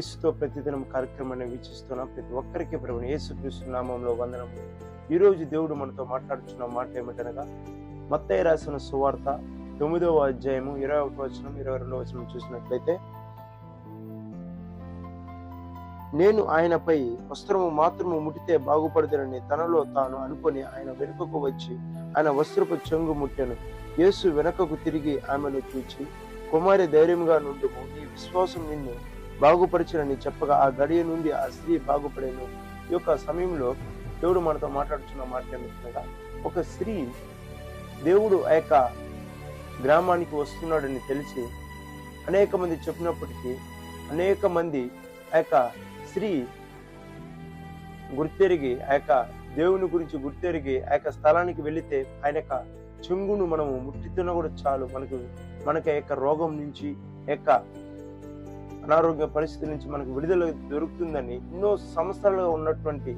క్రీస్తుతో ప్రతిదినం కార్యక్రమాన్ని వీక్షిస్తున్న. ప్రతి ఒక్కరికి ప్రభు యేసుక్రీస్తు నామంలో వందనం ఈరోజు దేవుడు మనతో మాట్లాడుతున్న మాట ఏమిటనగా మత్తయ్య రాసిన సువార్త తొమ్మిదవ అధ్యాయము ఇరవై ఒకటి వచనం ఇరవై రెండవ వచనం చూసినట్లయితే నేను ఆయనపై వస్త్రము మాత్రము ముట్టితే బాగుపడతానని తనలో తాను అనుకుని ఆయన వెనుకకు వచ్చి ఆయన వస్త్రపు చెంగు ముట్టెను. యేసు వెనకకు తిరిగి ఆమెను చూచి కుమారి ధైర్యంగా నుండి నీ విశ్వాసం నిన్ను బాగుపరిచినని చెప్పగా ఆ గడియ నుండి ఆ స్త్రీ బాగుపడేను. ఈ యొక్క సమయంలో దేవుడు మనతో మాట్లాడుతున్న మాట ఒక స్త్రీ దేవుడు ఆ యొక్క గ్రామానికి వస్తున్నాడని తెలిసి అనేక మంది చెప్పినప్పటికీ అనేక మంది ఆ యొక్క స్త్రీ గుర్తెరిగి ఆ యొక్క దేవుని గురించి గుర్తెరిగి ఆ యొక్క స్థలానికి వెళితే ఆయన యొక్క చెంగును మనము ముట్టితున్నా కూడా చాలు. మనకు మనకి ఆ యొక్క రోగం నుంచి యొక్క అనారోగ్య పరిస్థితి నుంచి మనకు విడుదల దొరుకుతుందని ఎన్నో సంవత్సరాలుగా ఉన్నటువంటి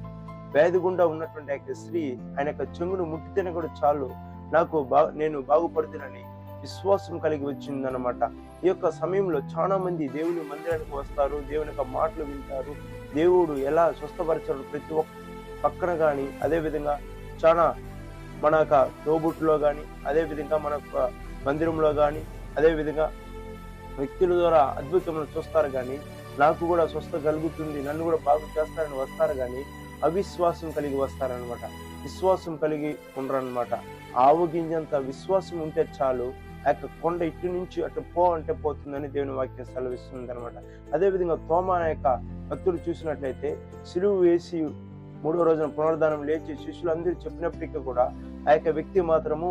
వ్యాధి గుండా ఉన్నటువంటి ఆ యొక్క స్త్రీ ఆయన యొక్క చెంగును ముట్టితేనే కూడా చాలు. నాకు బా నేను బాగుపడుతునని విశ్వాసం కలిగి వచ్చిందనమాట ఈ యొక్క సమయంలో చాలా మంది దేవుని మందిరానికి వస్తారు దేవుని యొక్క మాటలు వింటారు. దేవుడు ఎలా స్వస్థపరచాడు ప్రతి ఒక్క పక్కన కానీ అదేవిధంగా చాలా మన యొక్క తోబుట్లో కానీ అదే విధంగా మన యొక్క మందిరంలో కానీ అదే విధంగా వ్యక్తుల ద్వారా అద్భుతములు చూస్తారు కానీ నాకు కూడా స్వస్థ కలుగుతుంది నన్ను కూడా బాగు చేస్తారని వస్తారు కానీ అవిశ్వాసం కలిగి వస్తారనమాట విశ్వాసం కలిగి ఉండరనమాట ఆవు గింజంత విశ్వాసం ఉంటే చాలు ఆ యొక్క కొండ ఇటు నుంచి అటు పో అంటే పోతుందని దేవుని వాక్యం సెలవిస్తుంది అనమాట అదేవిధంగా తోమ అనే యొక్క భక్తులు చూసినట్లయితే సిలువు వేసి మూడో రోజున పునరుద్ధానం లేచి శిష్యులు అందరూ చెప్పినప్పటికీ కూడా ఆ యొక్క వ్యక్తి మాత్రము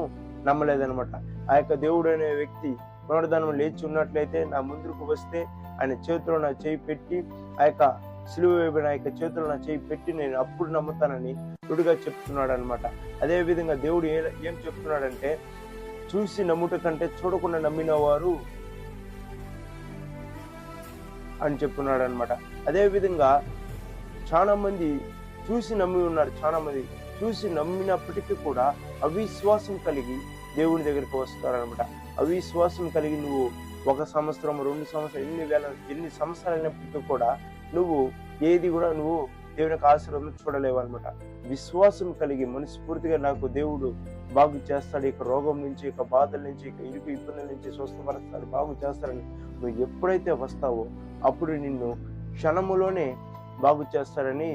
నమ్మలేదనమాట ఆ యొక్క దేవుడు అనే వ్యక్తి పునరుద్ధానం లేచి ఉన్నట్లయితే నా ముందుకు వస్తే ఆయన చేతిలో నా చేయి పెట్టి ఆ యొక్క సిలువ వేయబడిన ఆ యొక్క చేతిలో నా చేయి పెట్టి నేను అప్పుడు నమ్ముతానని రుడిగా చెప్తున్నాడు అనమాట అదేవిధంగా దేవుడు ఏ ఏం చెప్తున్నాడంటే చూసి నమ్ముట కంటే చూడకుండా నమ్మిన వారు అని చెప్తున్నాడు అనమాట అదేవిధంగా చాలా మంది చూసి నమ్మి ఉన్నారు చాలా మంది చూసి నమ్మినప్పటికీ కూడా అవిశ్వాసం కలిగి దేవుని దగ్గరికి వస్తారనమాట. అవిశ్వాసం కలిగి నువ్వు ఒక సంవత్సరం రెండు సంవత్సరం ఎన్ని వేల ఎన్ని సంవత్సరాలు అయినప్పటికీ కూడా నువ్వు ఏది కూడా నువ్వు దేవుని యొక్క ఆశీర్వాదం చూడలేవు అనమాట విశ్వాసం కలిగి మనస్ఫూర్తిగా నాకు దేవుడు బాగు చేస్తాడు. ఇక రోగం నుంచి ఇక బాధల నుంచి ఇక ఇరుకు ఇబ్బందుల నుంచి స్వస్థపరుస్తాడు బాగు చేస్తాడని నువ్వు ఎప్పుడైతే వస్తావో అప్పుడు నిన్ను క్షణములోనే బాగు చేస్తాడని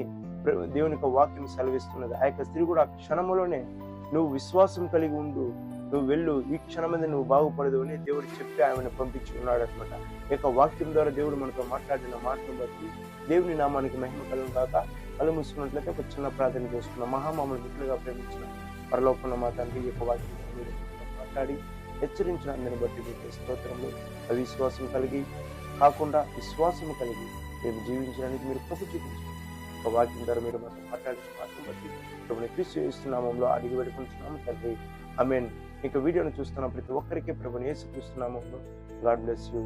దేవుని యొక్క వాక్యం సెలవిస్తున్నది. ఆ యొక్క స్త్రీ కూడా క్షణములోనే నువ్వు విశ్వాసం కలిగి ఉండు. నువ్వు వెళ్ళు ఈ క్షణమంది నువ్వు బాగుపడదు అని దేవుడు చెప్పి ఆమెను పంపించుకున్నాడు అనమాట ఈ యొక్క వాక్యం ద్వారా దేవుడు మనతో మాట్లాడిన మాటను బట్టి దేవుని నామానికి మహిమ కలం కాక కళ్ళు మూసుకున్నట్లయితే ఒక చిన్న ప్రార్థన చేసుకున్నాం మహామామను మిత్రులుగా ప్రేమించిన పరలోపన్న మా తండ్రి ఈ యొక్క వాక్యం మాట్లాడి హెచ్చరించిన అందరిని బట్టి మీకు స్తోత్రములు. అవిశ్వాసం కలిగి కాకుండా విశ్వాసం కలిగి మేము జీవించడానికి మీరు కృప చూపించారు ఒక వాక్యం ద్వారా మీరు మాతో మాట్లాడిన వాక్యం బట్టి ప్రభుని క్రీస్తు చేస్తున్నామంలో అడిగి పెట్టుకుంటున్నాము తండ్రి. ఐ మీన్ ఇక వీడియోను చూస్తున్న ప్రతి ఒక్కరికి ప్రభుని యేసు చూస్తున్నాము గాడ్ బ్లెస్ యూ.